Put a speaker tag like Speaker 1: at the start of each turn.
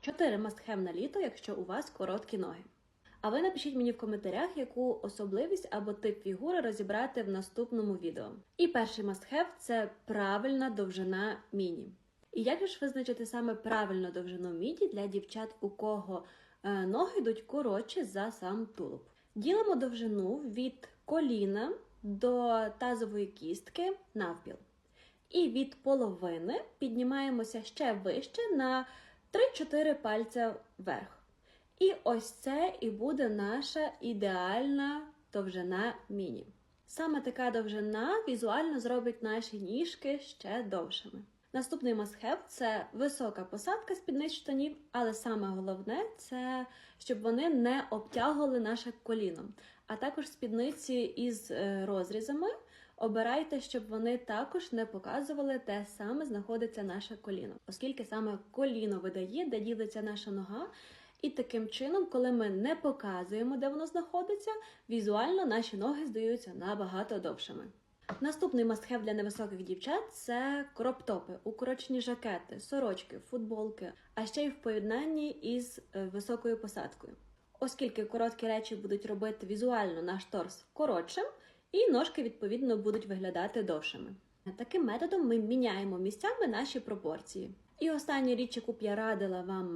Speaker 1: 4 must-have на літо, якщо у вас короткі ноги. А ви напишіть мені в коментарях, яку особливість або тип фігури розібрати в наступному відео. І перший must-have – це правильна довжина міні. І як ж визначити саме правильну довжину міді для дівчат, у кого е, ноги йдуть коротше за сам тулуб? Ділимо довжину від коліна до тазової кістки навпіл. І від половини піднімаємося ще вище на 3-4 пальця вверх. І ось це і буде наша ідеальна довжина міні. Саме така довжина візуально зробить наші ніжки ще довшими. Наступний must-have – це висока посадка спідниць штанів, але саме головне це щоб вони не обтягували наше коліно. А також спідниці із е, розрізами обирайте, щоб вони також не показували, де саме знаходиться наше коліно, оскільки саме коліно видає, де ділиться наша нога. І таким чином, коли ми не показуємо, де воно знаходиться, візуально наші ноги здаються набагато довшими. Наступний мастхев для невисоких дівчат це кроптопи, укорочені жакети, сорочки, футболки, а ще й в поєднанні із е, високою посадкою. Оскільки короткі речі будуть робити візуально наш торс коротшим, і ножки відповідно будуть виглядати довшими. Таким методом ми міняємо місцями наші пропорції. І остання річ, яку б я радила вам